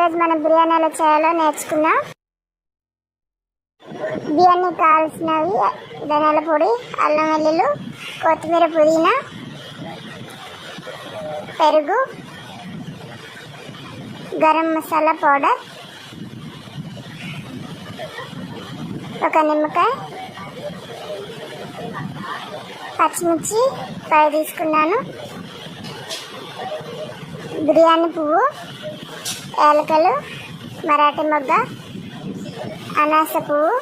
ఈరోజు మనం బిర్యానీ ఎలా చేయాలో నేర్చుకున్నాం బిర్యానీ కావాల్సినవి ధనియాల పొడి అల్లం వెల్లుల్లి కొత్తిమీర పుదీనా పెరుగు గరం మసాలా పౌడర్ ఒక నిమ్మకాయ పచ్చిమిర్చి ఫ్రై తీసుకున్నాను. బిర్యానీ పువ్వు యాలకలు మరాఠీ మొగ్గ అనాస పువ్వు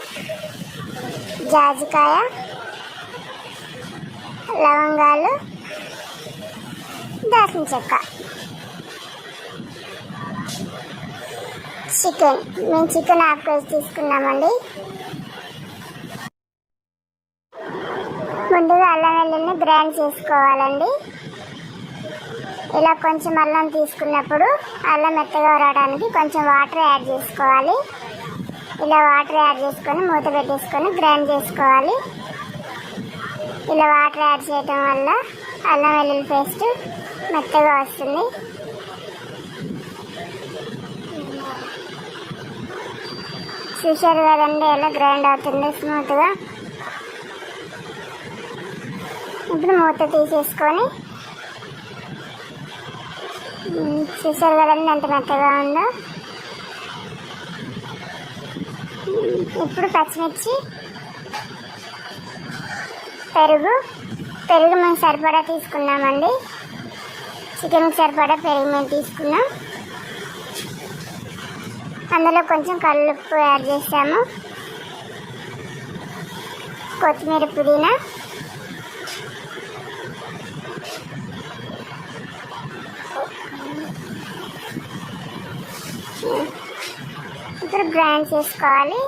జాజికాయ లవంగాలు దాసిన చెక్క. చికెన్ మేము చికెన్ హాఫ్ కేజీ తీసుకున్నామండి. ముందుగా అల్లం వెల్లుల్లిని గ్రైండ్ చేసుకోవాలండి. ఇలా కొంచెం అల్లం తీసుకున్నప్పుడు అల్లం మెత్తగా రావడానికి కొంచెం వాటర్ యాడ్ చేసుకోవాలి. ఇలా వాటర్ యాడ్ చేసుకొని మూత పెట్టేసుకొని గ్రైండ్ చేసుకోవాలి. ఇలా వాటర్ యాడ్ చేయటం వల్ల అల్లం వెల్లుల్లి పేస్ట్ మెత్తగా వస్తుంది. చూశారు కదండి ఎలా గ్రైండ్ అవుతుంది స్మూత్గా. ఇప్పుడు మూత తీసేసుకొని చూసారు కదండి ఎంత మెత్తగా ఉందో. ఇప్పుడు పచ్చిమిర్చి పెరుగు. పెరుగు మేము సరిపడా తీసుకున్నామండి. చికెన్కి సరిపడా పెరుగు మేము తీసుకున్నాం. అందులో కొంచెం కళ్ళుప్పు యాడ్ చేసాము. కొత్తిమీర పుదీనా. ఇప్పుడు గ్రైండ్ చేసుకోవాలి.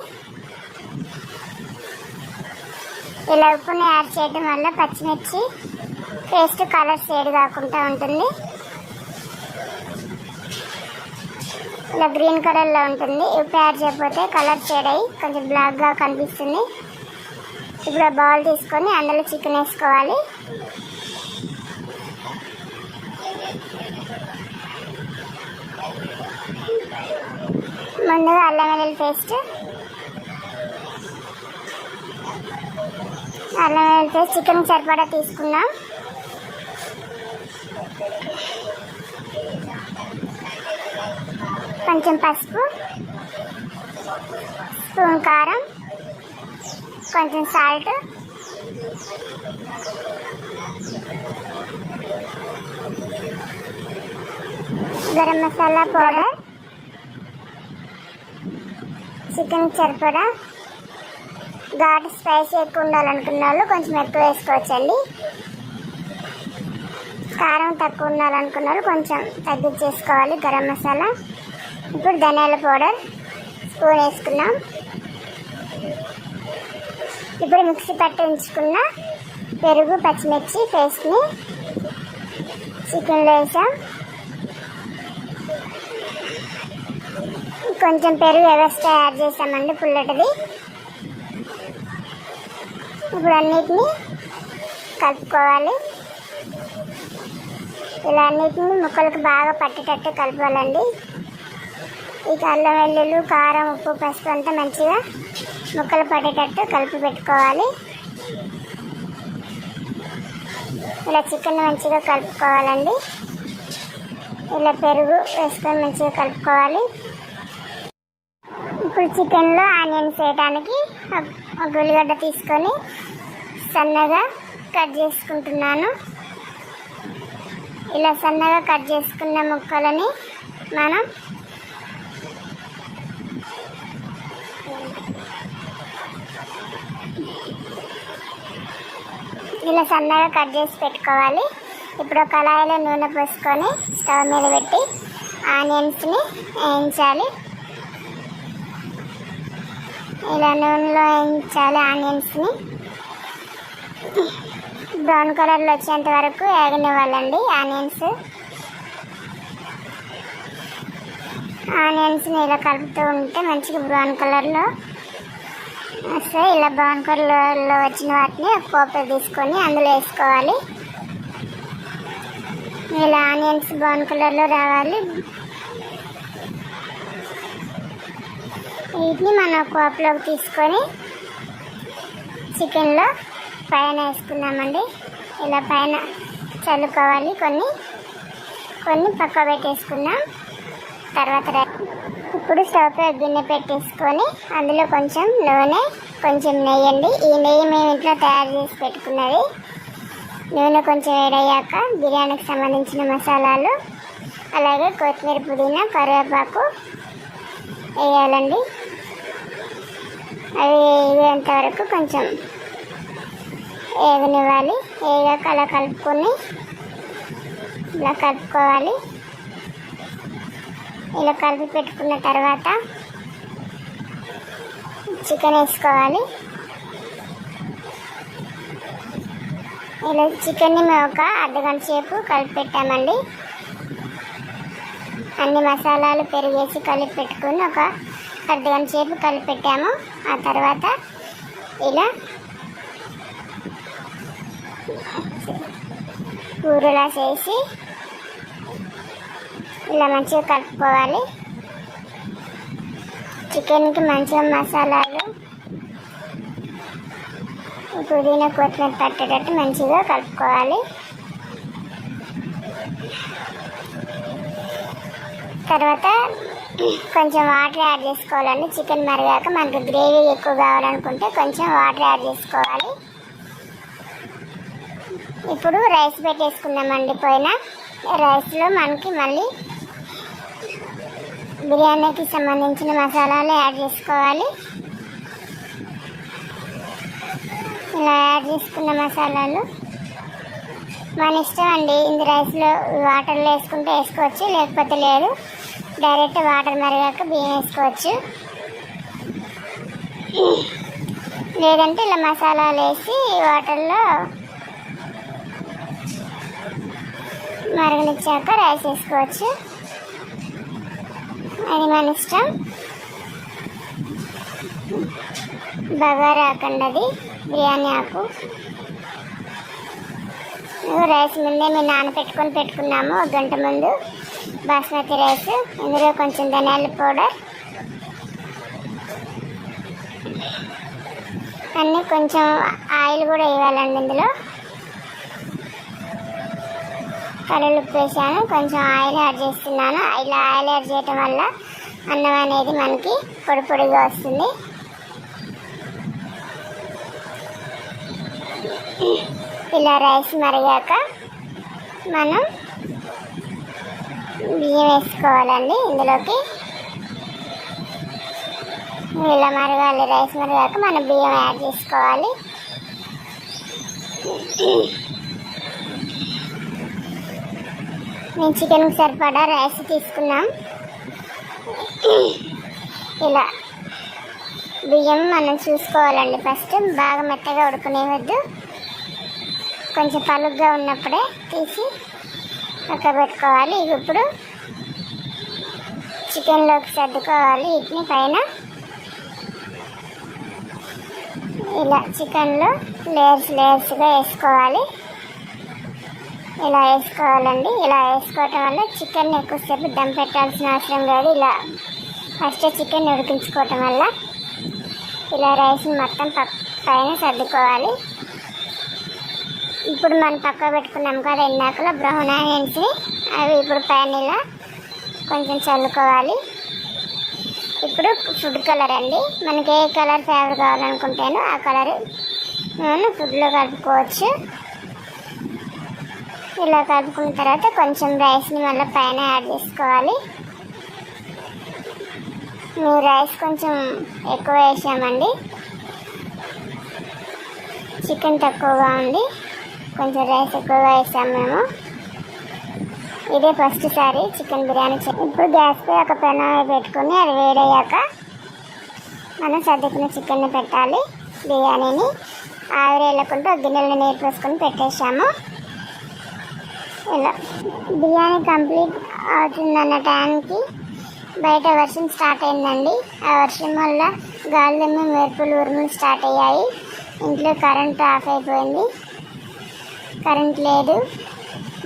ఇలా ఉప్పుని యాడ్ చేయడం వల్ల పచ్చిమిర్చి పేస్ట్ కలర్ షేడ్ కాకుండా ఉంటుంది. ఇలా గ్రీన్ కలర్లో ఉంటుంది. ఉప్పు యాడ్ చేయకపోతే కలర్ షేడ్ అయ్యి కొంచెం బ్లాక్గా కనిపిస్తుంది. ఇప్పుడు బౌల్ తీసుకొని అందులో చికెన్ వేసుకోవాలి. ముందుగా అల్లం వెల్లుల్లి పేస్ట్. అల్లం వెల్లుల్లి పేస్ట్ చికెన్ సరిపడా తీసుకున్నాం కొంచెం పసుపు స్పూన్ కారం కొంచెం salt. Garam masala powder. Chicken సరిపడా ఘాటు స్పైసీ ఎక్కువ ఉండాలనుకున్న వాళ్ళు కొంచెం ఎక్కువ వేసుకోవచ్చండి. కారం తక్కువ ఉండాలనుకున్న వాళ్ళు కొంచెం తగ్గించేసుకోవాలి గరం మసాలా. ఇప్పుడు ధనియాల పౌడర్ స్పూన్ వేసుకున్నాం ఇప్పుడు మిక్సీ పట్టి ఉంచుకున్న పెరుగు పచ్చిమిర్చి పేస్ట్ని చికెన్లో వేసాం. కొంచెం పెరుగు ఎక్స్ట్రా యాడ్ చేసామండి పుల్లటిది. ఇప్పుడు అన్నిటిని కలుపుకోవాలి. ఇలా అన్నిటిని ముక్కలకు బాగా పట్టేటట్టు కలపాలండి. ఇక అల్లం వెల్లుల్లి కారం ఉప్పు పసుపు అంతా మంచిగా ముక్కలు పట్టేటట్టు కలిపి పెట్టుకోవాలి. ఇలా చికెన్ మంచిగా కలుపుకోవాలండి. ఇలా పెరుగు వేసుకొని మంచిగా కలుపుకోవాలి. ఇప్పుడు చికెన్లో ఆనియన్స్ వేయడానికి ఒక- ఉల్లిగడ్డ తీసుకొని సన్నగా కట్ చేసుకుంటున్నాను. ఇలా సన్నగా కట్ చేసుకున్న ముక్కలని మనం ఇలా సన్నగా కట్ చేసి పెట్టుకోవాలి. ఇప్పుడు కళాయిలో నూనె పోసుకొని స్టవ్ మీద పెట్టి ఆనియన్స్ని వేయించాలి. ఇలా నూనెలో వేయించాలి ఆనియన్స్ని. బ్రౌన్ కలర్లో వచ్చేంత వరకు వేగనివ్వాలండి ఆనియన్స్. ఆనియన్స్ని ఇలా కలుపుతూ ఉంటే మంచిగా బ్రౌన్ కలర్లో వస్తే ఇలా బ్రౌన్ కలర్లో వచ్చిన వాటిని ఒక పోపు తీసుకొని అందులో వేసుకోవాలి. ఇలా ఆనియన్స్ బ్రౌన్ కలర్లో రావాలి. వీటిని మనం కోపలోకి తీసుకొని చికెన్లో పైన వేసుకున్నామండి ఇలా పైన చల్లుకోవాలి. కొన్ని కొన్ని పక్క పెట్టేసుకున్నాం తర్వాత ఇప్పుడు స్టవ్ పై గిన్నె పెట్టేసుకొని అందులో కొంచెం నూనె కొంచెం నెయ్యి అండి ఈ నెయ్యి మేము ఇంట్లో తయారు చేసి పెట్టుకున్నది. నూనె కొంచెం వేడయ్యాక బిర్యానీకి సంబంధించిన మసాలాలు అలాగే కొత్తిమీర పుదీనా కరివేపాకు వేయాలండి. అవి వేగేంత వరకు కొంచెం వేగనివ్వాలి. వేగాక అలా కలుపుకొని ఇలా కలుపుకోవాలి. ఇలా కలిపి పెట్టుకున్న తర్వాత చికెన్ వేసుకోవాలి. ఇలా చికెన్ని మేము ఒక అర్ధగంట సేపు కలిపి పెట్టామండి. అన్ని మసాలాలు పెరిగేసి కలిపి పెట్టుకుని ఒక అర్ధగంట సేపు కలిపెట్టాము ఆ తర్వాత ఇలా కూరలా చేసి ఇలా మంచిగా కలుపుకోవాలి. చికెన్కి మంచిగా మసాలాలు పుదీనా కొత్తిమీర పట్టేటట్టు మంచిగా కలుపుకోవాలి. తర్వాత కొంచెం వాటర్ యాడ్ చేసుకోవాలండి. చికెన్ మరిగాక మనకు గ్రేవీ ఎక్కువ కావాలనుకుంటే కొంచెం వాటర్ యాడ్ చేసుకోవాలి. ఇప్పుడు రైస్ పెట్టేసుకుందామండి. పోయిన రైస్లో మనకి మళ్ళీ బిర్యానీకి సంబంధించిన మసాలాలు యాడ్ చేసుకోవాలి. ఇలా యాడ్ చేసుకున్న మసాలాలు మన ఇష్టం అండి. ఇది రైస్లో వాటర్లో వేసుకుంటే వేసుకోవచ్చు లేకపోతే లేదు. డైరెక్ట్ వాటర్ మరిగాక బియ్యం వేసుకోవచ్చు. లేదంటే ఇలా మసాలాలు వేసి వాటర్లో మరగనిచ్చాక రైస్ వేసుకోవచ్చు. అది మన ఇష్టం. బగారా ఆకండి బిర్యానీ ఆకు. రైస్ ముందే మేము నానబెట్టుకొని పెట్టుకున్నాము ఒక గంట ముందు. బాస్మతి రైస్ ఇందులో కొంచెం ధనియాల పౌడర్ అన్నీ కొంచెం ఆయిల్ కూడా వేయాలండి ఇందులో. కలలు వేసాను కొంచెం ఆయిల్ యాడ్ చేస్తున్నాను. ఇలా ఆయిల్ యాడ్ చేయటం వల్ల అన్నం అనేది మనకి పొడి పొడిగా వస్తుంది. ఇలా రైస్ మరిగాక మనం బియ్యం వేసుకోవాలండి ఇందులోకి. ఇలా మరగాలి రైస్ మరగాక మనం బియ్యం యాడ్ చేసుకోవాలి. మేము చికెన్కి సరిపడా రైస్ తీసుకున్నాం ఇలా బియ్యం మనం చూసుకోవాలండి ఫస్ట్. బాగా మెత్తగా ఉడకనివద్దు కొంచెం పలుగ్గా ఉన్నప్పుడే తీసి పక్క పెట్టుకోవాలి ఇవి ఇప్పుడు చికెన్లోకి సర్దుకోవాలి వీటిని పైన. ఇలా చికెన్లో లేయర్స్ లేయర్స్గా వేసుకోవాలి. ఇలా వేసుకోవాలండి. ఇలా వేసుకోవటం వల్ల చికెన్ ఎక్కువసేపు దమ్ పెట్టాల్సిన అవసరం లేదు. ఇలా ఫస్ట్ చికెన్ ఉడికించుకోవటం వల్ల ఇలా రైస్ని మొత్తం పైన సర్దుకోవాలి. ఇప్పుడు మనం పక్క పెట్టుకున్నాం కదా ఇందాకలో బ్రౌన్ ఆనియన్స్ అవి ఇప్పుడు ప్యాన్ ఇలా కొంచెం చల్లుకోవాలి. ఇప్పుడు ఫుడ్ కలర్ అండి. మనకి ఏ కలర్ ఫేవర్ కావాలనుకుంటేనో ఆ కలర్ మనం ఫుడ్లో కలుపుకోవచ్చు. ఇలా కలుపుకున్న తర్వాత కొంచెం రైస్ని మళ్ళీ పైన యాడ్ చేసుకోవాలి. మేము రైస్ కొంచెం ఎక్కువ వేసామండి. చికెన్ తక్కువగా ఉంది. కొంచెం రైస్ ఎక్కువగా వేసాం మేము. ఇదే ఫస్ట్ సారి చికెన్ బిర్యానీ చే- ఇప్పుడు గ్యాస్ ఒక పెనం పెట్టుకుని అది వేడయ్యాక మనం సర్దుకున్న చికెన్ని పెట్టాలి. బిర్యానీని ఆవిరి వెళ్ళకుండా ఒక నీరు పోసుకొని పెట్టేసాము ఇలా బిర్యానీ కంప్లీట్ అవుతుందన్న టైంకి బయట వర్షం స్టార్ట్ అయిందండి. ఆ వర్షం వల్ల గాలిదుమ్ము మెరుపులు ఉరుములు స్టార్ట్ అయ్యాయి. ఇంట్లో కరెంట్ ఆఫ్ అయిపోయింది. కరెంట్ లేదు.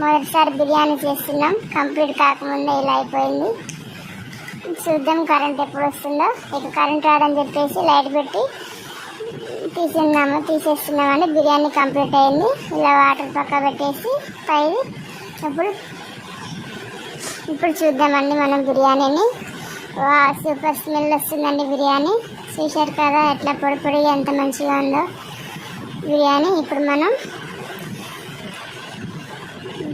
మొదటిసారి బిర్యానీ చేస్తున్నాం. కంప్లీట్ కాకముందే ఇలా అయిపోయింది. చూద్దాం కరెంట్ ఎప్పుడు వస్తుందో. ఇక కరెంట్ రాదని చెప్పేసి లైట్ పెట్టి తీసేద్దాము తీసేస్తున్నామని బిర్యానీ కంప్లీట్ అయింది. ఇలా వాటర్ పక్క పెట్టేసి పై ఇప్పుడు ఇప్పుడు చూద్దామండి మనం బిర్యానీని. వా సూపర్ స్మెల్ వస్తుందండి బిర్యానీ. చూశారు కదా ఎట్లా పొడి పొడిగా ఎంత మంచిగా ఉందో. బిర్యానీ ఇప్పుడు మనం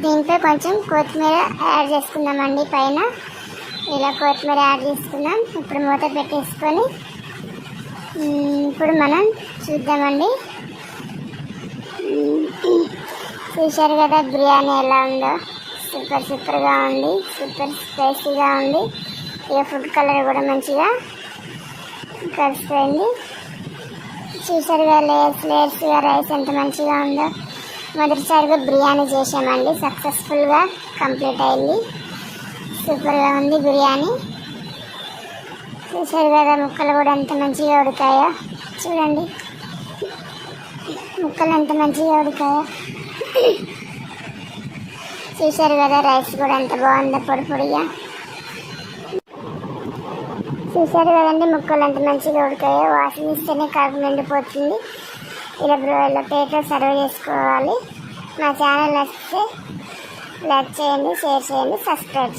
దీంట్లో కొంచెం కొత్తిమీర యాడ్ చేసుకుందామండి పైన. ఇలా కొత్తిమీర యాడ్ చేసుకుందాం. ఇప్పుడు మూత పెట్టేసుకొని ఇప్పుడు మనం చూద్దామండి. చూశారు కదా బిర్యానీ ఎలా ఉందో? సూపర్ సూపర్గా ఉంది. సూపర్ స్పైసీగా ఉంది. ఇక ఫుడ్ కలర్ కూడా మంచిగా కలిసిపోయింది. చూశారు కదా లేయర్స్ లేయర్స్గా రైస్ ఎంత మంచిగా ఉందో. మొదటిసారిగా బిర్యానీ చేసామండి సక్సెస్ఫుల్గా కంప్లీట్ అయింది. సూపర్గా ఉంది బిర్యానీ. చూసారు కదా ముక్కలు కూడా ఎంత మంచిగా ఉడికాయో. చూడండి. ముక్కలు ఎంత మంచిగా ఉడికాయో. చూసారు కదా రైస్ కూడా ఎంత బాగుందో పొడి పొడిగా. చూసారు కదండి ముక్కలు ఎంత మంచిగా ఉడికాయో. వాసన ఇస్తేనే కడుపు నిండిపోతుంది. ఇలా బ్రో- ఇలా ప్లేట్లో సర్వ్ చేసుకోవాలి. మా ఛానల్ నచ్చితే లైక్ చేయండి షేర్ చేయండి సబ్స్క్రైబ్ చేయండి.